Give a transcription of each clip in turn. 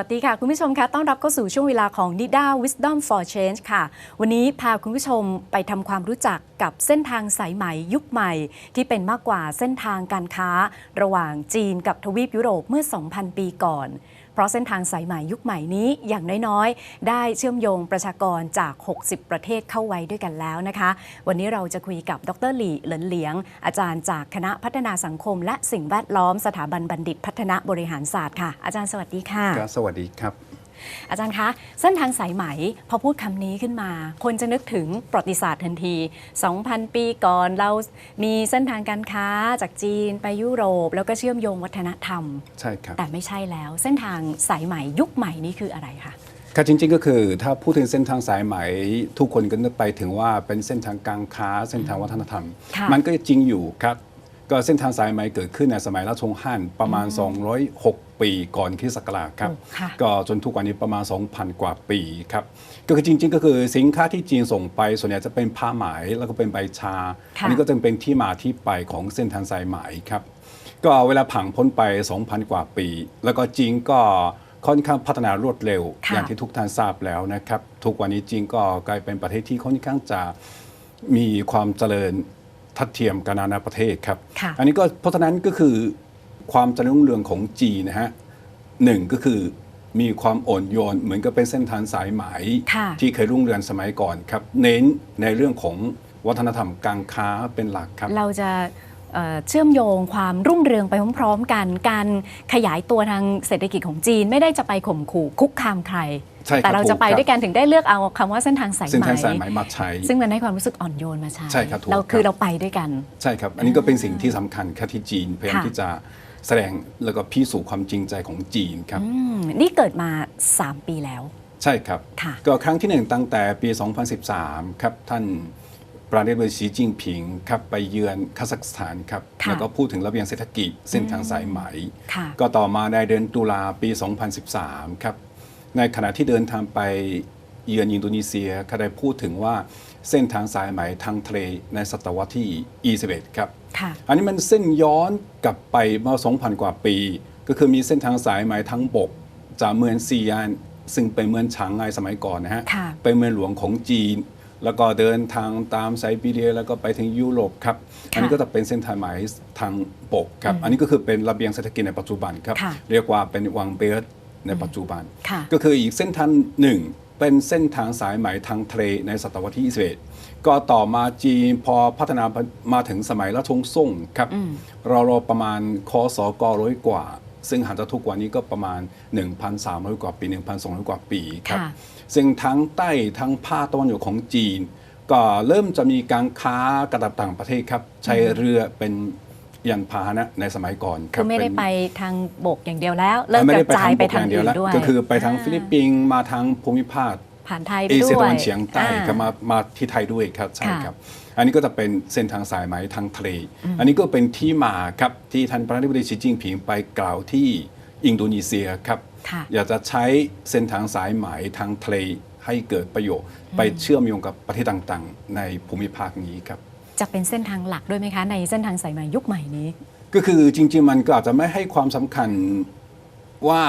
สวัสดีค่ะ คุณผู้ชมคะต้อนรับเข้าสู่ช่วงเวลาของ NIDA Wisdom for Change ค่ะ วันนี้พาคุณผู้ชมไปทำความรู้จักกับเส้นทางสายไหมยุคใหม่ ที่เป็นมากกว่าเส้นทางการค้า ระหว่างจีนกับทวีปยุโรปเมื่อ 2,000 ปีก่อน เพราะเส้นทางสายใหม่ยุคใหม่นี้อย่างน้อยๆ ได้เชื่อมโยงประชากรจาก 60 ประเทศเข้าไว้ด้วยกันแล้วนะคะ วันนี้เราจะคุยกับดรหลี่เหลินเหลียง อาจารย์จากคณะพัฒนาสังคม และสิ่งแวดล้อมสถาบันบัณฑิตพัฒนาบริหารศาสตร์ค่ะ อาจารย์สวัสดีค่ะ สวัสดีครับ อาจารย์คะ เส้นทางสายไหมพอพูดคำนี้ขึ้นมา คนจะนึกถึงประวัติศาสตร์ทันที 2,000 ปีก่อนเรามีเส้นทางการค้าจากจีนไปยุโรป แล้วก็เชื่อมโยงวัฒนธรรม ใช่ครับ แต่ไม่ใช่แล้ว เส้นทางสายไหมยุคใหม่นี้คืออะไรคะค่ะจริงๆก็คือถ้าพูดถึงเส้นทางสายไหมทุกคนก็นึกไปถึงว่าเป็นเส้นทางการค้าเส้นทางวัฒนธรรมค่ะมันก็จริงอยู่ครับ ก็เส้นทางสายไหมเกิดขึ้นในสมัยราชวงศ์ฮั่นประมาณ 206 ปีก่อนคริสต์ศักราชครับโอ้ค่ะก็จนทุกวันนี้ประมาณ 2,000 กว่าปีครับ ก็คือจริง ๆ ก็คือสินค้าที่จีนส่งไป ส่วนใหญ่จะเป็นผ้าไหมแล้วก็เป็นใบชาค่ะอันี้ก็จะเป็นที่มาที่ไปของเส้นทางสายไหมครับ ก็เวลาผังพ้นไป 2,000 กว่าปี แล้วก็จีนก็ค่อนข้างพัฒนารวดเร็วค่ะอย่างที่ทุกท่านทราบแล้วนะครับ ทุกวันนี้จีนก็กลายเป็นประเทศที่ค่อนข้างจะมีความเจริญทัดเทียมกับนานาประเทศครับค่ะอันนี้ก็เพราะฉะนั้นก็คือ ความเจริญรุ่งเรืองของจีนนะฮะหนึ่งก็คือมีความอ่อนโยนเหมือนกับเป็นเส้นทางสายไหมค่ะที่เคยรุ่งเรืองสมัยก่อนครับ เน้นในเรื่องของวัฒนธรรมการค้าเป็นหลักครับ เราจะเอ่อเชื่อมโยงความรุ่งเรืองไปพร้อมๆกัน การขยายตัวทางเศรษฐกิจของจีนไม่ได้จะไปข่มขู่คุกคามใครใช่ครับแต่เราจะไปถูกครับด้วยกันถึงได้เลือกเอาคำว่าเส้นทางสายเส้นไหมทางสายไหมมาใช้ ซึ่งมันให้ความรู้สึกอ่อนโยนมาใช้ใช่ครับถูกเราคือครับเราไปด้วยกัน ใช่ครับ อันนี้ก็เป็นสิ่งที่สำคัญครับที่จีนพยายามค่ะที่จะ แสดงแล้วก็พิสูจน์ความจริงใจของจีนครับอืมนี่เกิดมา 3 ปีแล้ว ใช่ครับค่ะก็ครั้งที่หนึ่งตั้งแต่ปี 2013 ครับท่านประธานาธิบดีสีจิ้งผิงครับไปเยือนคาซัคสถานครับค่ะแล้วก็พูดถึงระเบียงเศรษฐกิจเส้นทางสายไหมค่ะก็ต่อมาในเดือนตุลาปี 2013 ครับ ในขณะที่เดินทางไปเยือนอินโดนีเซียก็ได้พูดถึงว่า เส้นทางสายไหมทางทะเลในศตวรรษที่ 21 ครับค่ะอันนี้มันเส้นย้อนกลับไปเมื่อ2,000 กว่าปี ก็คือมีเส้นทางสายไหมทั้งบก จากเมืองซียานซึ่งเป็นเมืองฉางไงสมัยก่อนนะฮะค่ะเป็นเมืองหลวงของจีน แล้วก็เดินทางตามไซบีเรีย แล้วก็ไปถึงยุโรปครับ อันนี้ก็จะเป็นเส้นทางไหมทางบกครับ อันนี้ก็คือเป็นระเบียงเศรษฐกิจในปัจจุบันครับค่ะเรียกว่าเป็นวังเบลต์ในปัจจุบันค่ะก็คืออีกเส้นทางหนึ่ง เป็นเส้นทางสายไหมทางทะเลในศตวรรษที่ 21 ก็ต่อมาจีนพอพัฒนามาถึงสมัยราชวงศ์ซ่งครับเรารอประมาณคศกร้อยกว่า ซึ่งหันจากทุกวันนี้ก็ประมาณ 1,300 กว่าปี 1,200 กว่าปีครับค่ะซึ่งทั้งใต้ทั้งภาคตะวันออกของจีน ก็เริ่มจะมีการค้ากระดับต่างประเทศครับ ใช้เรือเป็น ยานพาหนะในสมัยก่อนคคืรับอไม่ได้เป็นไปทางบกอย่างเดียวแล้ว เริ่มไม่กได้ระจายไปทางบกอย่เดีอื่วนแล้วด้วย ก็คือไปทางฟิลิปปินส์มาทางภูมิภาคผ่านไทยไปเอด้เชียวตะยวันเฉียงใต้อ่าก็มามาที่ไทยด้วยครับใช่ค่ะครับ อันนี้ก็จะเป็นเส้นทางสายไหมทางทะเลอันนี้ก็เป็นที่มาครับที่ท่านประธานาธิบดีสีจิ้งผิงไปกล่าวที่อินโดนีเซียครับค่ะอยากจะใช้เส้นทางสายไหมทางทะเลให้เกิดประโยชน์ ไปเชื่อมโยงกับประเทศต่างๆ ในภูมิภาคนี้ครับ จะเป็นเส้นทางหลักด้วยไหมคะ ในเส้นทางสายไหมยุคใหม่นี้ ก็คือจริง ๆ มันก็อาจจะไม่ให้ความสำคัญว่า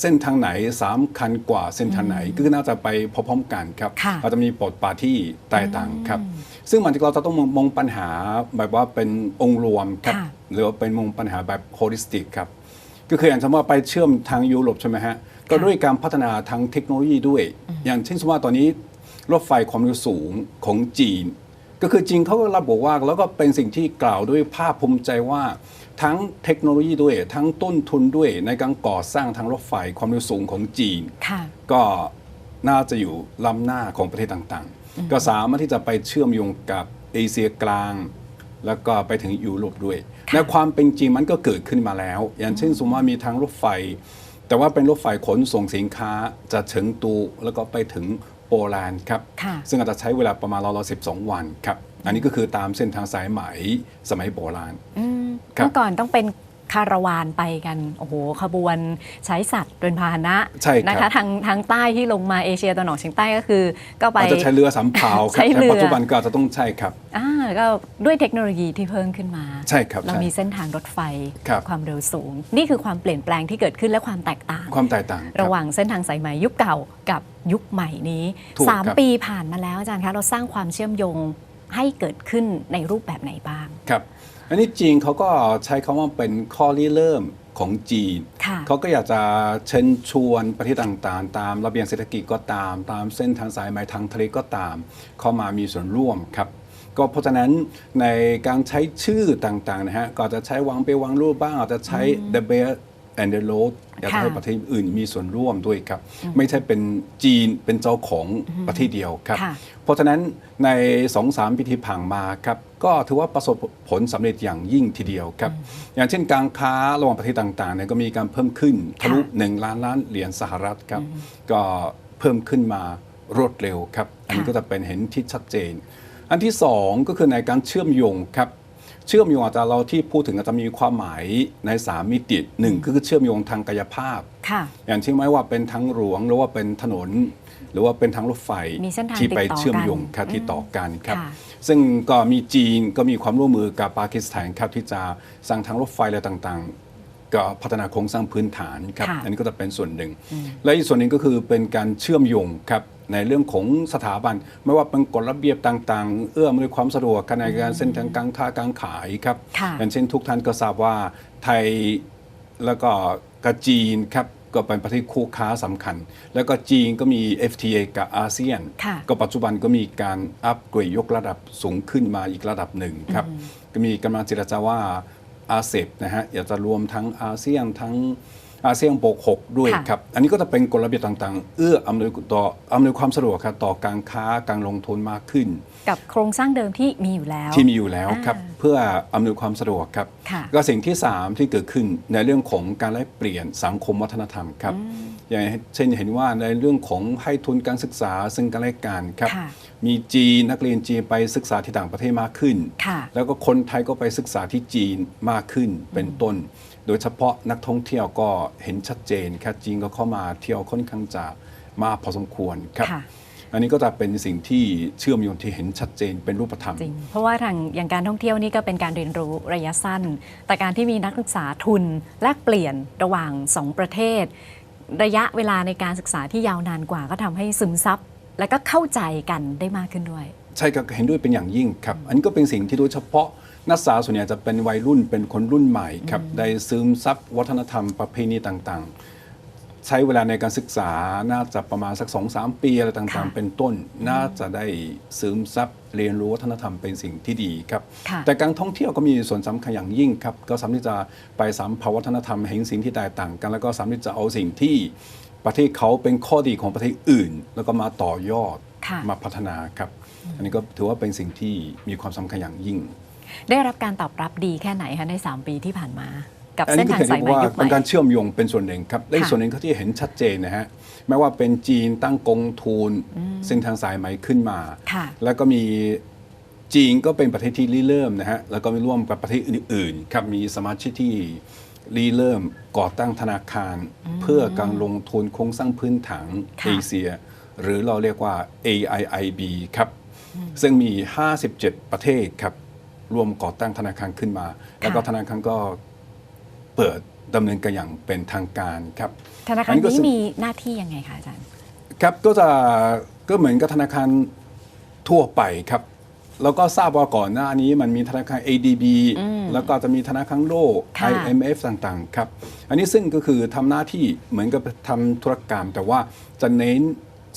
เส้นทางไหนสำคัญกว่าเส้นทางไหนก็คือน่าจะไปพร้อมๆกันครับค่ะอาจจะมีบทบาทที่แตกต่างครับ ซึ่งมันเราจะต้องมองปัญหาแบบว่าเป็นองค์รวมครับค่ะหรือว่าเป็นมองปัญหาแบบโฮลิสติกครับก็คืออย่างเช่นว่าไปเชื่อมทางยุโรปใช่ไหมฮะก็ด้วยการพัฒนาทางเทคโนโลยีด้วย อย่างเช่นสมมติว่าตอนนี้รถไฟความเร็วสูงของจีน ก็คือจีนเขาก็รับบอกว่าแล้วก็เป็นสิ่งที่กล่าวด้วยภาคภูมิใจว่าทั้งเทคโนโลยีด้วยทั้งต้นทุนด้วยในการก่อสร้างทางรถไฟความเร็วสูงของจีนค่ะก็น่าจะอยู่ล้ำหน้าของประเทศต่างๆ ก็สามารถที่จะไปเชื่อมโยงกับเอเชียกลาง แล้วก็ไปถึงยุโรปด้วยค่ะและความเป็นจริงมันก็เกิดขึ้นมาแล้ว อย่างเช่นสมมติว่ามีทางรถไฟ แต่ว่าเป็นรถไฟขนส่งสินค้าจะถึงตูแล้วก็ไปถึงโปแลนด์ครับค่ะซึ่งอาจจะใช้เวลาประมาณราวๆ12 วันครับ อันนี้ก็คือตามเส้นทางสายไหมสมัยโบราณอืมครับเมื่อก่อนต้องเป็น คาราวานไปกันโอ้โหขบวนใช้สัตว์เป็นพาหนะใช่ครับนะคะทางทางใต้ที่ลงมาเอเชียตะวันออกเฉียงใต้ก็คือ ก็ไปอาจจะใช้เรือสำเภาคใช้รับเรือแต่ปัจจุบันก็อาจจะต้องใช่ครับอ่าก็ด้วยเทคโนโลยีที่เพิ่มขึ้นมาใช่ครับเราใช่มีเส้นทางรถไฟครับความเร็วสูง นี่คือความเปลี่ยนแปลงที่เกิดขึ้นและความแตกต่าง ความแตกต่างคบระหว่างเส้นทางสายไหมยุคเก่ากับยุคใหม่นี้ถูกครับ3ปีผ่านมาแล้วอาจารย์คะเราสร้างความเชื่อมโยง ให้เกิดขึ้นในรูปแบบไหนบ้างครับอันนี้จีนเขาก็ใช้คำว่าเป็นข้อริเริ่มของจีนค่ะเขาก็อยากจะเชิญชวนประเทศต่างๆ ตามระเบียงเศรษฐกิจก็ตาม ตามเส้นทางสายไหมทางทะเลก็ตาม เข้ามามีส่วนร่วมครับ ก็เพราะฉะนั้นในการใช้ชื่อต่างๆนะฮะก็อาจจะใช้วางไปวางรูปบ้างอาจจะใช้ the belt and the road อยากจะให้ค่ะประเทศอื่นมีส่วนร่วมด้วยครับ ไม่ใช่เป็นจีนเป็นเจ้าของประเทศเดียวครับค่ะเพราะฉะนั้นใน2อสามปีที่ผ่านมาครับก็ถือว่าประสบผลสำเร็จอย่างยิ่งทีเดียวครับ อย่างเช่นการค้าระหว่างประเทศต่างๆเนี่ยก็มีการเพิ่มขึ้นทะลุ1ล้านล้านเหรียญสหรัฐครับ ก็เพิ่มขึ้นมารวดเร็วครับ อันนี้ค่ะก็จะเป็นเห็นที่ชัดเจน อันที่สองก็คือในการเชื่อมโยงครับ เชื่อมโยงอาจจะเราที่พูดถึงอาจจะมีความหมายในสามมิติหนึ่งก็คือเชื่อมโยงทางกายภาพ ค่ะ อย่างเช่นไม่ว่าเป็นทางหลวงหรือว่าเป็นถนน หรือว่าเป็นทางรถไฟมีเส้นทางที่ไปติดต่อเชื่อมโยงกันครับที่ต่อกันครับ ค่ะ ซึ่งก็มีจีนก็มีความร่วมมือกับปากีสถานครับที่จะสร้างทางรถไฟอะไรต่างๆ ก็พัฒนาโครงสร้างพื้นฐานครับ ค่ะอันนี้ก็จะเป็นส่วนหนึ่ง และอีกส่วนหนึ่งก็คือเป็นการเชื่อมโยงครับในเรื่องของสถาบัน ไม่ว่าเป็นกฎระเบียบต่างๆ เอื้ออำนวยความสะดวกกันในการเส้นทางการค้าการขายครับ ค่ะ อย่างเช่นทุกท่านก็ทราบว่าไทยแล้วก็กับจีนครับก็เป็นประเทศคู่ค้าสำคัญ แล้วก็จีนก็มี FTA กับอาเซียน ค่ะ ก็ปัจจุบันก็มีการอัปเกรดยกระดับสูงขึ้นมาอีกระดับหนึ่งครับ ก็มีกำลังเจรจาว่า อาเซบนะฮะอยากจะรวมทั้งอาเซียนทั้งอาเซียนบวกหกด้วยค่ะครับ อันนี้ก็จะเป็นกฎระเบียบต่างๆ เอื้ออำนวยต่ออำนวยความสะดวกครับต่อการค้าการลงทุนมากขึ้น กับโครงสร้างเดิมที่มีอยู่แล้ว ที่มีอยู่แล้วครับอ่าเพื่ออำนวยความสะดวกครับค่ะก็สิ่งที่ 3 ที่เกิดขึ้นในเรื่องของการแลกเปลี่ยนสังคมวัฒนธรรมครับ อย่างเช่นเห็นว่าในเรื่องของให้ทุนการศึกษาซึ่งกันและกันครับค่ะมีจีนนักเรียนจีนไปศึกษาที่ต่างประเทศมากขึ้นค่ะแล้วก็คนไทยก็ไปศึกษาที่จีนมากขึ้นเป็นต้น โดยเฉพาะนักท่องเที่ยวก็เห็นชัดเจนครับจีนก็เข้ามาเที่ยวค่อนข้างจะมากพอสมควรครับค่ะอันนี้ก็จะเป็นสิ่งที่เชื่อมโยงที่เห็นชัดเจนเป็นรูปธรรมจริงเพราะว่าทางอย่างการท่องเที่ยวนี่ก็เป็นการเรียนรู้ระยะสั้น แต่การที่มีนักศึกษาทุนแลกเปลี่ยนระหว่างสองประเทศ ระยะเวลาในการศึกษาที่ยาวนานกว่า ก็ทำให้ซึมซับและก็เข้าใจกันได้มากขึ้นด้วย ใช่ครับเห็นด้วยเป็นอย่างยิ่งครับ อันนี้ก็เป็นสิ่งที่โดยเฉพาะนักศึกษาส่วนใหญ่จะเป็นวัยรุ่นเป็นคนรุ่นใหม่ครับได้ซึมซับวัฒนธรรมประเพณีต่างๆ ใช้เวลาในการศึกษาน่าจะประมาณสักสองสามปีอะไรต่างค่ะๆเป็นต้น น่าจะได้ซึมซับเรียนรู้วัฒนธรรมเป็นสิ่งที่ดีครับค่ะแต่การท่องเที่ยวก็มีส่วนสำคัญอย่างยิ่งครับ ก็สามารถที่จะไปสัมผัสวัฒนธรรมเห็นสิ่งที่แตกต่างกัน แล้วก็สามารถที่จะเอาสิ่งที่ประเทศเขาเป็นข้อดีของประเทศอื่น แล้วก็มาต่อยอดค่ะมาพัฒนาครับ อันนี้ก็ถือว่าเป็นสิ่งที่มีความสำคัญอย่างยิ่ง ได้รับการตอบรับดีแค่ไหนคะใน 3 ปีที่ผ่านมา กับอันเส้นี้นก็ทางเห็นสายไหมว่ายุคใหเป็นม่การเชื่อมโยงเป็นส่วนหนึ่งครับและอีกค่ะส่วนหนึ่งที่เห็นชัดเจนนะฮะไม่ว่าเป็นจีนตั้งกองทุนเส้นทางสายไหมขึ้นมาค่ะแล้วก็มีจีนก็เป็นประเทศที่ริเริ่มนะฮะแล้วก็มีร่วมกับประเทศอื่นๆครับมีสมาชิกที่ริเริ่มก่อตั้งธนาคาร เพื่อการลงทุนโครงสร้างพื้นฐานค่ะเอเชีย หรือเราเรียกว่า AIIB ครับซึ่งมี 57 ประเทศครับรวมก่อตั้งธนาคารขึ้นมา แล้วก็ธนาคารก็ เปิดดำเนินการอย่างเป็นทางการครับธนาคารอันนี้ก็นี้ซึ่งมีหน้าที่ยังไงคะอาจารย์ครับก็จะก็เหมือนกับธนาคารทั่วไปครับแล้วก็ทราบว่าก่อนหน้านี้มันมีธนาคาร ADB แล้วก็จะมีธนาคารโลกค่ะ IMF ต่างๆ ครับ อันนี้ซึ่งก็คือทำหน้าที่เหมือนกับทำธุรกรรม แต่ว่าจะเน้น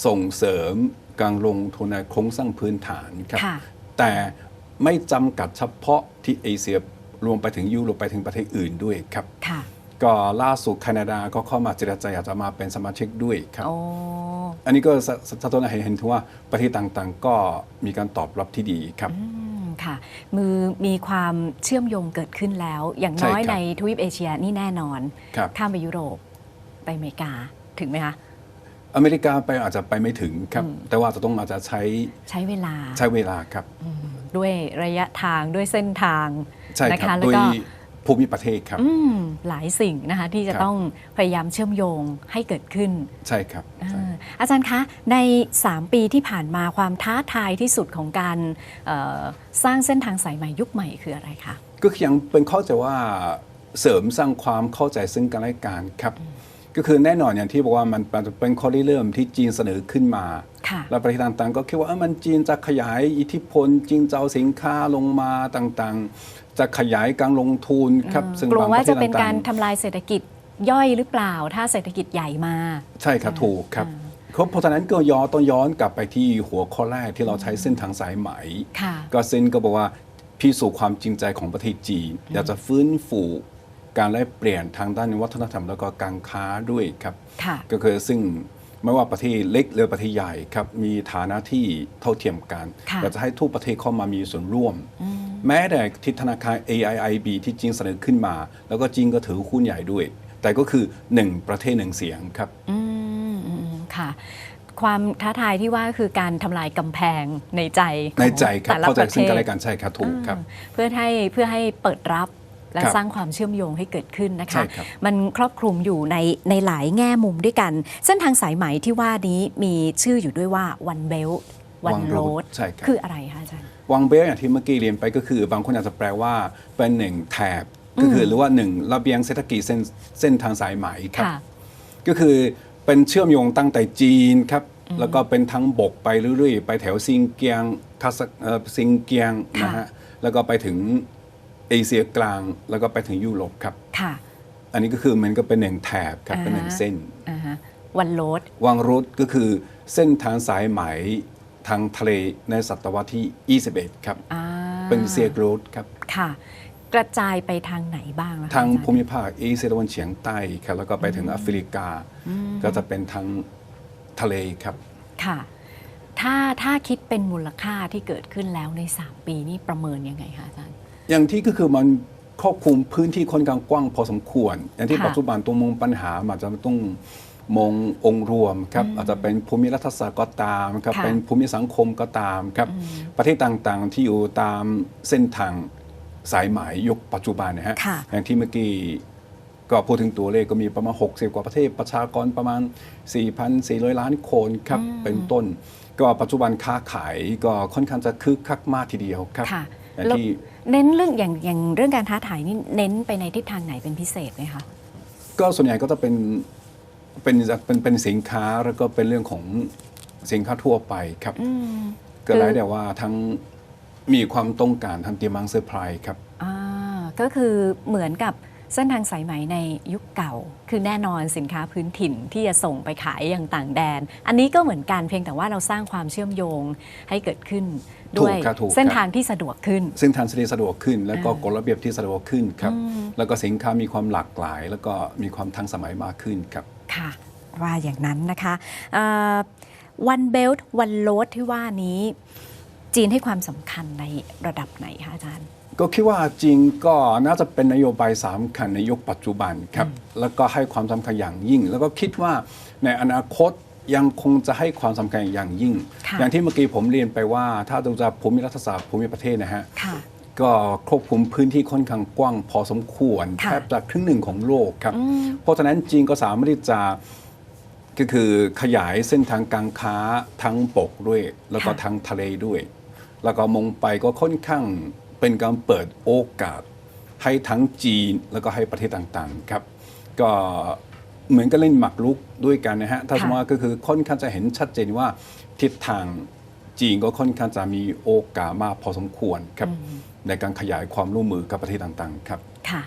ส่งเสริมการลงทุนในโครงสร้างพื้นฐานครับค่ะแต่ไม่จำกัดเฉพาะที่เอเชีย รวมไปถึงยุโรปไปถึงประเทศอื่นด้วยครับค่ะก็ล่าสุดแคนาดาก็เข้ามาเจรจาอยากจะมาเป็นสมาชิกด้วยครับโอ้อันนี้ก็สะสะท้อนให้เห็นถึงว่าประเทศต่างๆ ก็มีการตอบรับที่ดีครับอืมค่ะมือมีความเชื่อมโยงเกิดขึ้นแล้ว อย่างน้อยใช่ครับในทวีปเอเชียนี่แน่นอนครับข้ามไปยุโรปไปอเมริกาถึงไหมคะอเมริกาไปอาจจะไปไม่ถึงครับ แต่ว่าจะต้องอาจจะใช้ใช้เวลาใช้เวลาครับ ด้วยระยะทางด้วยเส้นทาง ใช่นะครัคะบ แล้โดวยก็ ภูมิประเทศครับ อืมหลายสิ่งนะคะที่จะครับ ต้องพยายามเชื่อมโยงให้เกิดขึ้นใช่ครับอ่าใช่อาจารย์คะ ใน 3 ปีที่ผ่านมาความท้าทายที่สุดของการเอ่อสร้างเส้นทางสายใหม่ยุคใหม่คืออะไรคะ ก็คือยังเป็นเข้าใจว่าเสริมสร้างความเข้าใจซึ่งกันและกันครับ ก็คือแน่นอนอย่างที่บอกว่ามันเป็นข้อริเริ่มที่จีนเสนอขึ้นมา ค่ะ แล้วประเทศต่างๆ ก็คิดว่าเอ้ามันจีนจะขยายอิทธิพลจีนจะเอาสินค้าลงมาต่างๆ จะขยายการลงทุนครับซึ่งกลัวบางปว่าระเทจะศเป็นต่าการงทำลายเศรษฐกิจย่อยหรือเปล่า ถ้าเศรษฐกิจใหญ่มาๆใช่ครับถูกครับเพราะฉะนั้นก็ย้อนต้องย้อนกลับไปที่หัวข้อแรกที่เราใช้เส้นทางสายไหมค่ะก็เซนก็บอกว่าพิสูจน์ความจริงใจของประเทศจีนอยากจะฟื้นฟูการแลกเปลี่ยนทางด้านวัฒนธรรมแล้วก็การค้าด้วยครับค่ะก็คือซึ่ง ไม่ว่าประเทศเล็กหรือประเทศใหญ่ครับมีฐานะที่เท่าเทียมกันค่ะอยากจะให้ทุกประเทศเข้ามามีส่วนร่วม แม้แต่ที่ธนาคาร AIIB ที่จีนเสนอขึ้นมา แล้วก็จีนก็ถือหุ้นใหญ่ด้วย แต่ก็คือหนึ่งประเทศหนึ่งเสียงครับอืมอืมค่ะความท้าทายที่ว่าคือการทำลายกำแพงในใจของในใจครับแต่ละเข้าปใจระเทซึ่งศกันและกันใช่ครับถูกครับอ่าเพื่อให้เพื่อให้เปิดรับ และครับสร้างความเชื่อมโยงให้เกิดขึ้นนะคะใช่ครับมันครอบคลุมอยู่ในในหลายแง่มุมด้วยกัน เส้นทางสายไหมที่ว่านี้มีชื่ออยู่ด้วยว่า one belt one One road Road ใช่ครับคืออะไรคะอาจารย์วังเบลอย่างที่เมื่อกี้เรียนไปก็คือบางคนอาจจะแปลว่าเป็นหนึ่งแถบก็คือหรือว่าหนึ่งระเบียงเศรษฐกิจเส้นเส้นทางสายไหมครับค่ะก็คือเป็นเชื่อมโยงตั้งแต่จีนครับแล้วก็เป็นทั้งบกไปเรื่อยๆ ไปแถวซิงเกียงคาซัคเอ่อซิงเกียงค่ะนะฮะแล้วก็ไปถึง เอเชียกลางแล้วก็ไปถึงยุโรปครับค่ะ อันนี้ก็คือมันก็เป็นหนึ่งแถบครับอ่าฮะเป็นหนึ่งเส้นอ่าฮะ one road วังรุดก็คือเส้นทางสายไหมทางทะเลในศตวรรษที่ 21 ครับอ่าเป็นเซียกรูดครับ ค่ะ กระจายไปทางไหนบ้างล่ะคะทางอจรย์ภูมิภาคเอเชียตะวันเฉียงใต้ครับ แล้วก็ไปถึงแอฟริกา ก็จะเป็นทางทะเลครับ ค่ะ ถ้าถ้าคิดเป็นมูลค่าที่เกิดขึ้นแล้วใน 3 ปีนี่ประเมินยังไงคะอาจารย์ อย่างที่ก็คือมันครอบคลุมพื้นที่ค่อนข้างกว้างพอสมควร อย่างที่ค่ะปัจจุบันตัวมองปัญหามันอาจจะต้องมององค์รวมครับอาจจะเป็นภูมิรัฐศาสตร์ก็ตามครับค่ะเป็นภูมิสังคมก็ตามครับประเทศต่างๆที่อยู่ตามเส้นทางสายไหมยุคปัจจุบันนะฮะค่ะอย่างที่เมื่อกี้ก็พูดถึงตัวเลขก็มีประมาณ 60 กว่าประเทศประชากรประมาณ 4,400 ล้านคนครับเป็นต้น ก็ปัจจุบันค้าขายก็ค่อนข้างจะคึกคักมากทีเดียวครับค่ะอย่างแล้วที่ เน้นเรื่องอย่างอย่างเรื่องการท้าทายนี่เน้นไปในทิศทางไหนเป็นพิเศษไหมคะ ก็ส่วนใหญ่ก็จะเป็นเป็นเป็นเป็นสินค้าแล้วก็เป็นเรื่องของสินค้าทั่วไปครับอืม ก็คือได้แต่ว่าทั้งมีความต้องการทั้งดีมังเซอร์ไพรส์ครับ อ่าก็คือเหมือนกับ เส้นทางสายไหมในยุคเก่า คือแน่นอนสินค้าพื้นถิ่นที่จะส่งไปขายอย่างต่างแดน อันนี้ก็เหมือนกันเพียงแต่ว่าเราสร้างความเชื่อมโยงให้เกิดขึ้นด้วยถูกครับถูกครับเส้นทางที่สะดวกขึ้นซึ่งทางสะดวกขึ้น แล้วก็อ่ากฎระเบียบที่สะดวกขึ้นครับ แล้วก็สินค้ามีความหลากหลาย แล้วก็มีความทันสมัยมากขึ้นครับค่ะ ว่าอย่างนั้นนะคะเอ่อ one belt one road ที่ว่านี้ จีนให้ความสำคัญในระดับไหนคะอาจารย์ ก็คิดว่าจริงก็น่าจะเป็นนโยบายสำคัญในยุคปัจจุบันครับแล้วก็ให้ความสำคัญอย่างยิ่ง แล้วก็คิดว่าในอนาคตยังคงจะให้ความสำคัญอย่างยิ่งค่ะอย่างที่เมื่อกี้ผมเรียนไปว่า ถ้าดูจากภูมิรัฐศาสตร์ภูมิประเทศนะฮะค่ะก็ควบคุมพื้นที่ค่อนข้างกว้างพอสมควรค่ะแทบจะครึ่งหนึ่งของโลกครับ เพราะฉะนั้นจีนก็สามารถที่จะก็คือขยายเส้นทางการค้าทั้งบกด้วย แล้วก็ค่ะทั้งทะเลด้วย แล้วก็มองไปก็ค่อนข้าง เป็นการเปิดโอกาสให้ทั้งจีนแล้วก็ให้ประเทศต่างๆครับ ก็เหมือนกับเล่นหมากรุกด้วยกันนะฮะถ้าค่ะสมมติว่าก็คือค่อนข้างจะเห็นชัดเจนว่าทิศทางจีนก็ค่อนข้างจะมีโอกาสมากพอสมควรครับในการขยายความร่วมมือกับประเทศต่างๆครับค่ะ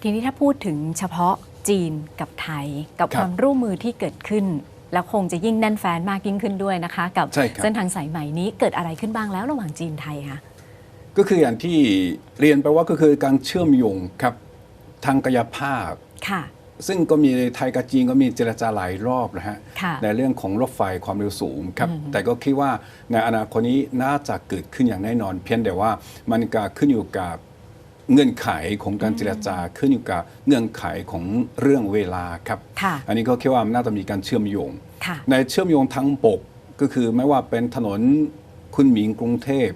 ทีนี้ถ้าพูดถึงเฉพาะจีนกับไทย กับครับความร่วมมือที่เกิดขึ้น แล้วคงจะยิ่งแน่นแฟนมากยิ่งขึ้นด้วยนะคะ กับใช่ครับเส้นทางสายไหมนี้เกิดอะไรขึ้นบ้างแล้วระหว่างจีนไทยคะ ก็คืออย่างที่เรียนไปว่าก็คือการเชื่อมโยงครับทางกายภาพ ค่ะ ซึ่งก็มีไทยกับจีนก็มีเจรจาหลายรอบนะฮะค่ะ ในเรื่องของรถไฟความเร็วสูงครับ แต่ก็คิดว่าในอนาคตนี้น่าจะเกิดขึ้นอย่างแน่นอน เพียงแต่ว่ามันก็ขึ้นอยู่กับเงื่อนไขของการเจรจาขึ้นอยู่กับเงื่อนไขของเรื่องเวลาครับ ค่ะ อันนี้ก็คิดว่ามันน่าจะมีการเชื่อมโยง ค่ะ ในเชื่อมโยงทั้งบกก็คือไม่ว่าเป็นถนนคุณหมิงกรุงเทพ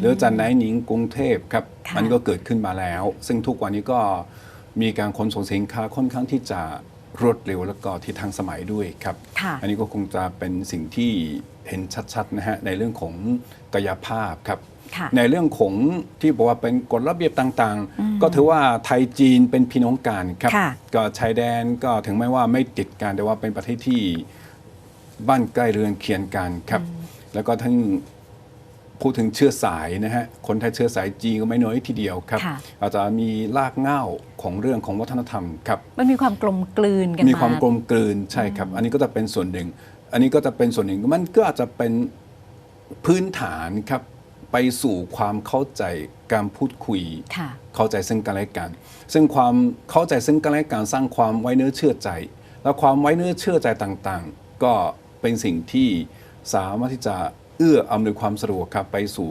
หรือจันไหนหนิงกรุงเทพครับค่ะอันนี้ก็เกิดขึ้นมาแล้ว ซึ่งทุกวันนี้ก็มีการขนส่งสินค้าค่อนข้างที่จะรวดเร็วแล้วก็ที่ทันสมัยด้วยครับค่ะอันนี้ก็คงจะเป็นสิ่งที่เห็นชัดๆนะฮะในเรื่องของกายภาพครับค่ะในเรื่องของที่บอกว่าเป็นกฎระเบียบต่างๆ ก็ถือว่าไทยจีนเป็นพี่น้องกันครับค่ะก็ชายแดนก็ถึงแม้ว่าไม่ติดกันแต่ว่าเป็นประเทศที่บ้านใกล้เรือนเคียงกันครับ แล้วก็ทั้ง พูดถึงเชื้อสายนะฮะ คนไทยเชื้อสายจีนก็ไม่น้อยทีเดียวครับค่ะอาจจะมีรากเหง้าของเรื่องของวัฒนธรรมครับ มันมีความกลมกลืนกันมีความกลมกลืนใช่ครับ อันนี้ก็จะเป็นส่วนหนึ่ง อันนี้ก็จะเป็นส่วนหนึ่ง มันก็อาจจะเป็นพื้นฐานครับไปสู่ความเข้าใจการพูดคุยค่ะเข้าใจซึ่งกันและกัน ซึ่งความเข้าใจซึ่งกันและกันสร้างความไว้เนื้อเชื่อใจ แล้วความไว้เนื้อเชื่อใจต่างๆ ก็เป็นสิ่งที่สามารถที่จะ เอื้ออำนวยความสะดวกครับไปสู่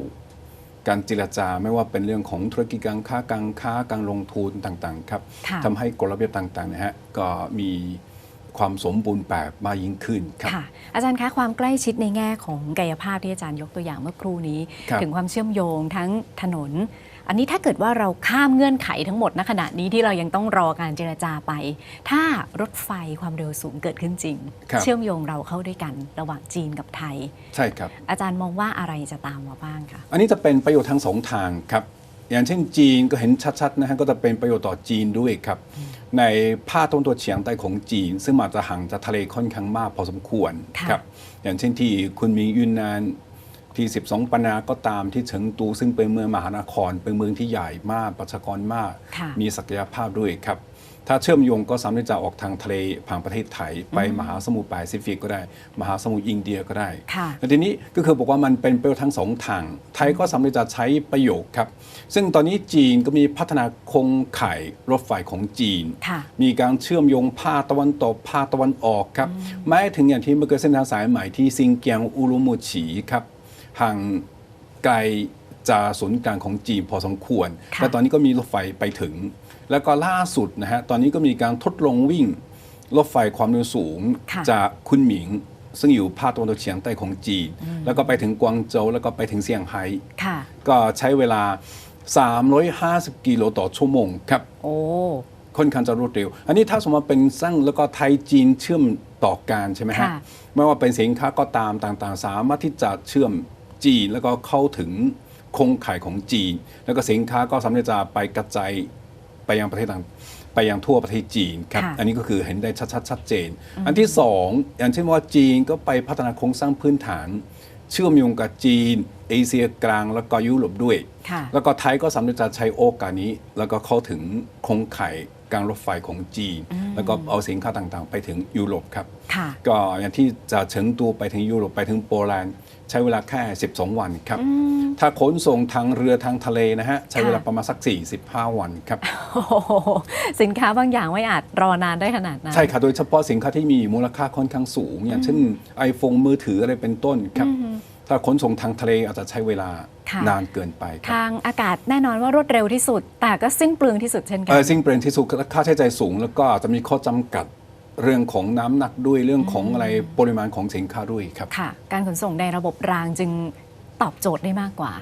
การเจรจาไม่ว่าเป็นเรื่องของธุรกิจการค้าการค้าการลงทุนต่างๆครับค่ะทำให้กฎระเบียบต่างๆนะฮะก็มีความสมบูรณ์แบบมากยิ่งขึ้นครับค่ะอาจารย์คะความใกล้ชิดในแง่ของกายภาพที่อาจารย์ยกตัวอย่างเมื่อครู่นี้ครับถึงความเชื่อมโยงทั้งถนน อันนี้ถ้าเกิดว่าเราข้ามเงื่อนไขทั้งหมดณขณะนี้ที่เรายังต้องรอการเจรจาไป ถ้ารถไฟความเร็วสูงเกิดขึ้นจริงครับเชื่อมโยงเราเข้าด้วยกันระหว่างจีนกับไทย ใช่ครับ อาจารย์มองว่าอะไรจะตามมาบ้างคะอันนี้จะเป็นประโยชน์ทั้งสองทางครับอย่างเช่นจีนก็เห็นชัดๆนะฮะก็จะเป็นประโยชน์ต่อจีนด้วยครับ ในภาคตะวันตกเฉียงใต้ของจีน ซึ่งอาจจะห่างจากทะเลค่อนข้างมากพอสมควรค่ะครับอย่างเช่นที่คุณมียุนนาน ที่ 12ปนาก็ตามที่เฉิงตูซึ่งเป็นเมืองมหานคร เป็นเมืองที่ใหญ่มากประชากรมากค่ะมีศักยภาพด้วยครับ ถ้าเชื่อมโยงก็สามารถจะออกทางทะเลผ่านประเทศไทย ไปมหาสมุทรแปซิฟิกก็ได้ มหาสมุทรอินเดียก็ได้ค่ะแต่ทีนี้ก็คือบอกว่ามันเป็นประโยชน์ทั้งสองทาง ไทยก็สามารถจะใช้ประโยชน์ครับ ซึ่งตอนนี้จีนก็มีพัฒนาโครงข่ายรถไฟของจีนค่ะมีการเชื่อมโยงภาคตะวันตกภาคตะวันออกครับแม้ถึงอย่างที่เมื่อกี้เส้นทางสายใหม่ที่ซิงเกียงอุรุมูฉีครับ ห่างไกลจากศูนย์กลางของจีนพอสมควรค่ะและตอนนี้ก็มีรถไฟไปถึง แล้วก็ล่าสุดนะฮะตอนนี้ก็มีการทดลองวิ่งรถไฟความเร็วสูงค่ะจากคุนหมิง ซึ่งอยู่ภาคตะวันตกเฉียงใต้ของจีน แล้วก็ไปถึงกวางโจวแล้วก็ไปถึงเซี่ยงไฮ้ค่ะก็ใช้เวลา 350 กิโลต่อชั่วโมงครับโอ้ค่อนข้างจะรวดเร็ว อันนี้ถ้าสมมติว่าเป็นสร้างแล้วก็ไทยจีนเชื่อมต่อกันใช่ไหมฮะค่ะไม่ว่าเป็นสินค้าก็ตามต่างๆ สามารถที่จะเชื่อม จีน แล้วก็เข้าถึงโครงข่ายของจีน แล้วก็สินค้าก็สามารถจะไปกระจายไปยังประเทศต่างไปยังทั่วประเทศจีนครับค่ะอันนี้ก็คือเห็นได้ชัดๆชัดเจน อันที่สองอย่างเช่นว่าจีนก็ไปพัฒนาโครงสร้างพื้นฐาน เชื่อมโยงกับจีน เอเชียกลางแล้วก็ยุโรปด้วยค่ะแล้วก็ไทยก็สามารถจะใช้โอกาสนี้ แล้วก็เข้าถึงโครงข่ายการรถไฟของจีน แล้วก็เอาสินค้าต่างๆ ไปถึงยุโรปครับค่ะก็อย่างที่จะเฉิงตูไปถึงยุโรปไปถึงโปแลนด์ ใช้เวลาแค่ 12 วันครับ ถ้าขนส่งทางเรือทางทะเลนะฮะ ใช้เวลาค่ะประมาณสัก 45 วันครับโอ้โหสินค้าบางอย่างไม่อาจรอนานได้ขนาดนั้น ใช่ค่ะโดยเฉพาะสินค้าที่มีมูลค่าค่อนข้างสูง อย่างเช่น iPhone มือถืออะไรเป็นต้นครับถ้าขนส่งทางทะเลอาจจะใช้เวลาค่ะนานเกินไปครับทางอากาศแน่นอนว่ารวดเร็วที่สุด แต่ก็สิ้นเปลืองที่สุดเช่นกัเออสิ่งเปลี่ยนที่สุดค่าใช้จ่ายสูง แล้วก็จะมีข้อจำกัด เรื่องของน้ำหนักด้วยเรื่องของอะไรปริมาณของสินค้าด้วยครับค่ะ การขนส่งในระบบรางจึงตอบโจทย์ได้มากกว่า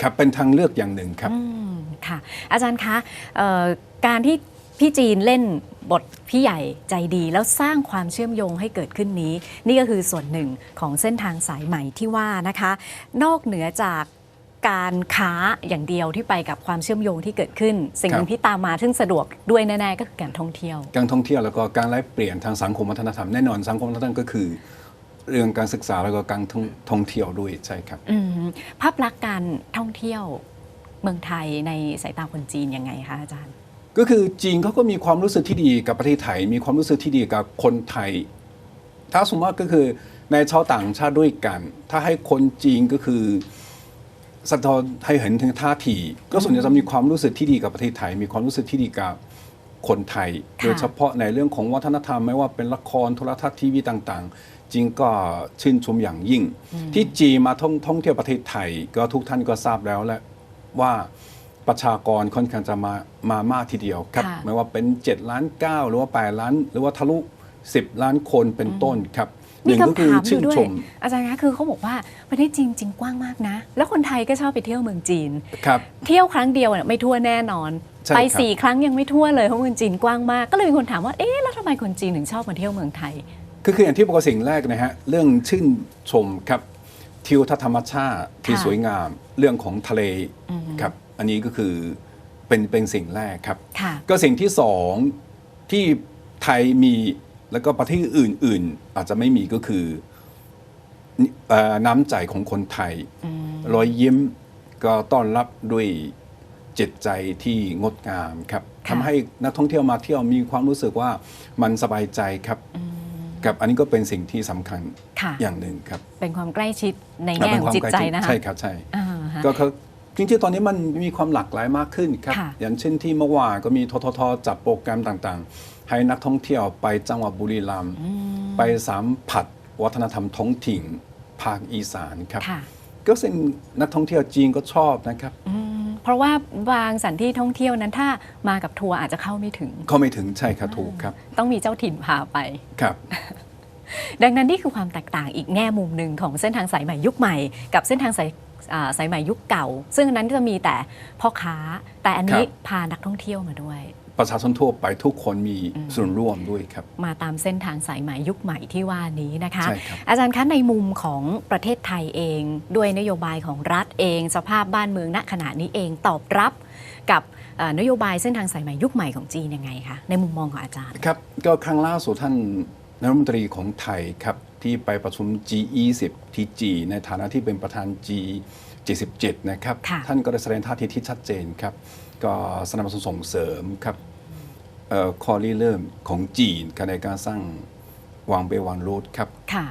ครับเป็นทางเลือกอย่างหนึ่งครับอืมค่ะ อาจารย์คะเอ่อการที่พี่จีนเล่นบทพี่ใหญ่ใจดีแล้วสร้างความเชื่อมโยงให้เกิดขึ้นนี้ นี่ก็คือส่วนหนึ่งของเส้นทางสายใหม่ที่ว่านะคะ นอกเหนือจาก การค้าอย่างเดียวที่ไปกับความเชื่อมโยงที่เกิดขึ้น สิ่งหนึ่คงรับที่ตามมาซึ่งสะดวกด้วยแน่ๆก็คือการท่องเที่ยว การท่องเที่ยวแล้วก็การแลกเปลี่ยนทางสังคมวัฒนธรรมแน่นอนสังคมวัฒนธรรมก็คือ เรื่องการศึกษาแล้วก็การท่องท่องเที่ยวด้วยใช่ครับอืมภาพลักษณ์การท่องเที่ยวเมืองไทยในสายตาคนจีนยังไงคะอาจารย์ ก็คือจีนเขาก็มีความรู้สึกที่ดีกับประเทศไทย มีความรู้สึกที่ดีกับคนไทย ถ้าสมมติว่าก็คือในชาวต่างชาติด้วยกัน ถ้าให้คนจีนก็คือ สะท้อนให้เห็นถึงท่าที ก็ส่วนใหญ่จะมีความรู้สึกที่ดีกับประเทศไทย มีความรู้สึกที่ดีกับคนไทยค่ะโดยเฉพาะในเรื่องของวัฒนธรรมไม่ว่าเป็นละครโทรทัศน์ทีวีต่างๆจีนก็ชื่นชมอย่างยิ่ง ที่จีนมาท่องท่องเที่ยวประเทศไทย ก็ทุกท่านก็ทราบแล้วแหละว่าประชากรค่อนข้างจะมามามากทีเดียวครับค่ะไม่ว่าเป็น 7 ล้าน 9 หรือว่า 8 ล้าน หรือว่าทะลุ 10 ล้านคนเป็นต้นครับห มีนึ่งก็คำคือถามอชื่ยู่นด้วยชมอาจารย์คะคือเขาบอกว่าประเทศจีนจริงกว้างมากนะ แล้วคนไทยก็ชอบไปเที่ยวเมืองจีนครับเที่ยวครั้งเดียวเนี่ยไม่ทั่วแน่นอนใช่ไปครับสี่ครั้งยังไม่ทั่วเลยเพราะเมืองจีนกว้างมาก ก็เลยมีคนถามว่าเอ๊ะแล้วทำไมคนจีนถึงชอบมาเที่ยวเมืองไทยก็คืออย่างที่บอกว่าสิ่งแรกนะฮะเรื่องชื่นชมครับทิวทัศน์ธรรมชาติที่ค่ะสวยงามเรื่องของทะเลอืมครับอันนี้ก็คือเป็นเป็นสิ่งแรกครับค่ะก็สิ่งที่สองที่ไทยมี แล้วก็ประเทศอื่น ๆ อาจจะไม่มีก็คือเอ่อน้ำใจของคนไทยรอยยิ้มก็ต้อนรับด้วยจิตใจที่งดงามครับค่ะทำให้นักท่องเที่ยวมาเที่ยวมีความรู้สึกว่ามันสบายใจครับกับอันนี้ก็เป็นสิ่งที่สำคัญค่ะอย่างหนึ่งครับ เป็นความใกล้ชิดในแง่เป็ขนองความจิตใกล้ใจชิดนะคะใช่ครับใช่อ่าฮะก็คือจริงๆตอนนี้มันมีความหลากหลายมากขึ้นครับค่ะอย่างเช่นที่เมื่อวานก็มีทททจัดโปรแกรมต่างๆ ให้นักท่องเที่ยวไปจังหวัดบุรีรัมย์ไปสัมผัสวัฒนธรรมท้องถิ่นภาคอีสานครับค่ะก็สิ่งนักท่องเที่ยวจีนก็ชอบนะครับอืมเพราะว่าบางสถานที่ท่องเที่ยวนั้นถ้ามากับทัวร์อาจจะเข้าไม่ถึง เขาไม่ถึงใช่ครับถูกครับ ต้องมีเจ้าถิ่นพาไปครับ ดังนั้นนี่คือความแตกต่างอีกแง่มุมหนึ่งของเส้นทางสายใหม่ยุคใหม่ กับเส้นทางสายอ่าสายใหม่ยุคเก่า ซึ่งอันนั้นจะมีแต่พ่อค้า แต่อันนี้ครับพานักท่องเที่ยวมาด้วย ประชาชนทั่วไปทุกคนมีส่วนร่วมด้วยครับ มาตามเส้นทางสายใหม่ยุคใหม่ที่ว่านี้นะคะใช่ครับอาจารย์คะในมุมของประเทศไทยเอง ด้วยนโยบายของรัฐเอง สภาพบ้านเมืองณขณะนี้เองตอบรับกับเอ่อนโยบายเส้นทางสายใหม่ยุคใหม่ของจีนยังไงคะในมุมมองของอาจารย์ครับก็ครั้งล่าสุดท่านนายรัฐมนตรีของไทยครับที่ไปประชุม G20 ที่จีนในฐานะที่เป็นประธาน G77 นะครับค่ะท่านก็ได้แสดงท่าทีที่ชัดเจนครับ ก็สนับสนุนส่งเสริมครับ เอ่อข้อริเริ่มของจีนในการสร้างวางเบลวางโรดครับค่ะ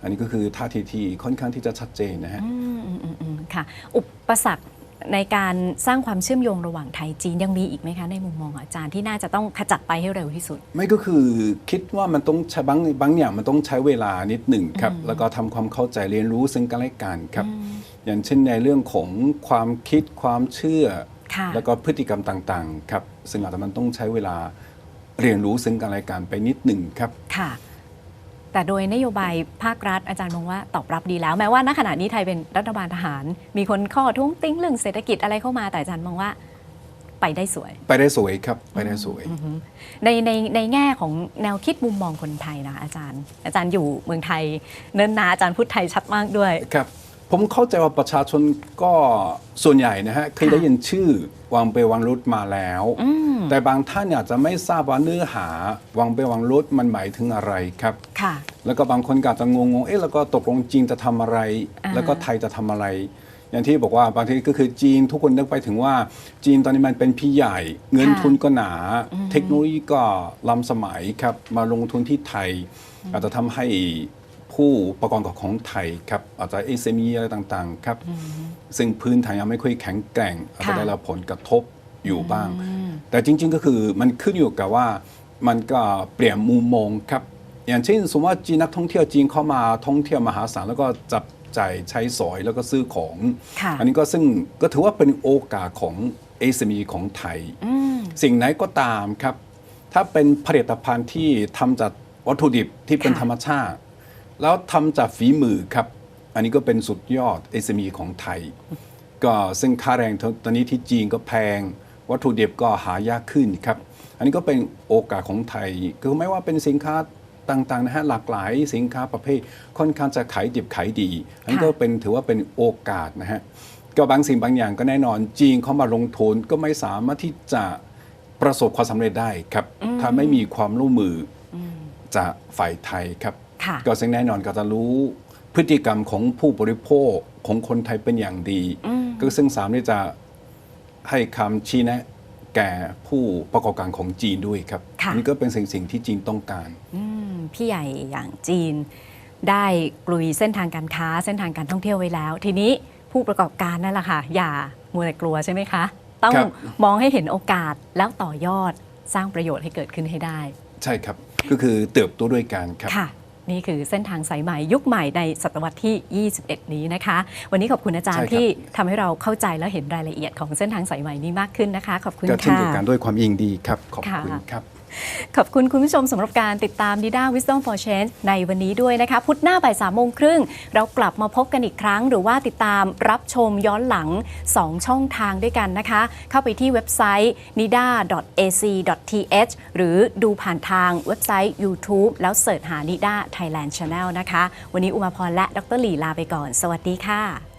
อันนี้ก็คือท่าทีที่ค่อนข้างที่จะชัดเจนนะฮะอืมอืมอืมอืมค่ะ อุปสรรคในการสร้างความเชื่อมโยงระหว่างไทยจีนยังมีอีกไหมคะ ในมุมมองของอาจารย์ที่น่าจะต้องขจัดไปให้เร็วที่สุด ไม่ก็คือคิดว่ามันต้องใช้บางบางอย่างมันต้องใช้เวลานิดหนึ่งครับ แล้วก็ทำความเข้าใจเรียนรู้ซึ่งกันและกันครับ อย่างเช่นในเรื่องของความคิดความเชื่อค่ะ แล้วก็พฤติกรรมต่างๆครับซึ่งอาจจะมันต้องใช้เวลาเรียนรู้ซึ่งกันและกันไปนิดหนึ่งครับค่ะ แต่โดยนโยบายภาครัฐอาจารย์มองว่าตอบรับดีแล้ว แม้ว่าณขณะนี้ไทยเป็นรัฐบาลทหาร มีคนข้อท้วงติงเรื่องเศรษฐกิจอะไรเข้ามาแต่อาจารย์มองว่าไปได้สวย ไปได้สวยครับ ไปได้สวย ในในในแง่ของแนวคิดมุมมองคนไทยนะอาจารย์ อาจารย์อยู่เมืองไทย เนินนาอาจารย์พูดไทยชัดมากด้วย ครับ ผมเข้าใจว่าประชาชนก็ส่วนใหญ่นะฮะเคยได้ยินชื่อวางเปวางรุดมาแล้ว แต่บางท่านอาจจะไม่ทราบว่าเนื้อหาวางเปวางรุดมันหมายถึงอะไรครับค่ะแล้วก็บางคนก็อาจจะงงๆเอ๊ะแล้วก็ตกลงจีนจะทำอะไรอ่าแล้วก็ไทยจะทำอะไร อย่างที่บอกว่าบางทีก็คือจีนทุกคนนึกไปถึงว่า จีนตอนนี้มันเป็นพี่ใหญ่ เงินทุนก็หนา เทคโนโลยีก็ล้ำสมัยครับมาลงทุนที่ไทย อาจจะทำให้ ผู้ประกอบการของไทยครับอาจจะ SME อะไรต่างๆครับซึ่งพื้นฐานยังไม่ค่อยแข็งแกร่งอาจจะได้รับผลกระทบอยู่บ้าง แต่จริง ๆ ก็คือมันขึ้นอยู่กับว่ามันก็เปลี่ยนมุมมองครับอย่างเช่นสมมติว่าจีนนักท่องเที่ยวจีนเข้ามาท่องเที่ยวมหาศาลแล้วก็จับจ่ายใช้สอยแล้วก็ซื้อของค่ะอันนี้ก็ซึ่งก็ถือว่าเป็นโอกาสของ SME ของไทยอืมสิ่งไหนก็ตามครับ ถ้าเป็นผลิตภัณฑ์ที่ทำจากวัตถุดิบที่เป็นค่ะธรรมชาติ แล้วทำจากฝีมือครับ อันนี้ก็เป็นสุดยอด SME ของไทย ก็ซึ่งค่าแรงตอนนี้ที่จีนก็แพง วัตถุดิบก็หายากขึ้นครับ อันนี้ก็เป็นโอกาสของไทย คือไม่ว่าเป็นสินค้าต่างๆนะฮะหลากหลายสินค้าประเภทค่อนข้างจะขายดิบขายดี อันนี้ก็เป็นถือว่าเป็นโอกาสนะฮะก็บางสิ่งบางอย่างก็แน่นอนจีนเข้ามาลงทุนก็ไม่สามารถที่จะประสบความสำเร็จได้ครับ ถ้าไม่มีความร่วมมืออจากฝ่ายไทยครับค่ะ ก็ซึ่งแน่นอนก็จะรู้พฤติกรรมของผู้บริโภคของคนไทยเป็นอย่างดี ก็ซึ่งสามารถที่จะให้คำชี้แนะแก่ผู้ประกอบการของจีนด้วยครับค่ะอันนี้ก็เป็นสิ่งสิ่งที่จีนต้องการอืมพี่ใหญ่อย่างจีน ได้กลุยเส้นทางการค้าเส้นทางการท่องเที่ยวไว้แล้ว ทีนี้ผู้ประกอบการนั่นแหละค่ะ อย่ามัวแต่กลัวใช่ไหมคะ ต้องครับมองให้เห็นโอกาสแล้วต่อยอดสร้างประโยชน์ให้เกิดขึ้นให้ได้ ใช่ครับก็คือเติบโตด้วยกันครับค่ะ นี่คือเส้นทางสายใหม่ยุคใหม่ในศตวรรษที่ 21 นี้นะคะ วันนี้ขอบคุณอาจารย์ใช่ครับที่ทำให้เราเข้าใจและเห็นรายละเอียดของเส้นทางสายใหม่นี้มากขึ้นนะคะ ขอบคุณก็เช่นค่ะเดียวกันด้วยความยินดีครับ ขอบคุณค่ะครับ ขอบคุณคุณผู้ชมสำหรับการติดตาม Nida Wisdom for Change ในวันนี้ด้วยนะคะ พุธหน้าบ่ายสามโมงครึ่ง เรากลับมาพบกันอีกครั้ง หรือว่าติดตามรับชมย้อนหลัง 2 ช่องทางด้วยกันนะคะ เข้าไปที่เว็บไซต์ nida.ac.th หรือดูผ่านทางเว็บไซต์ YouTube แล้วเสิร์ชหา Nida Thailand Channel นะคะ วันนี้อุมาพรและดรหลีลาไปก่อน สวัสดีค่ะ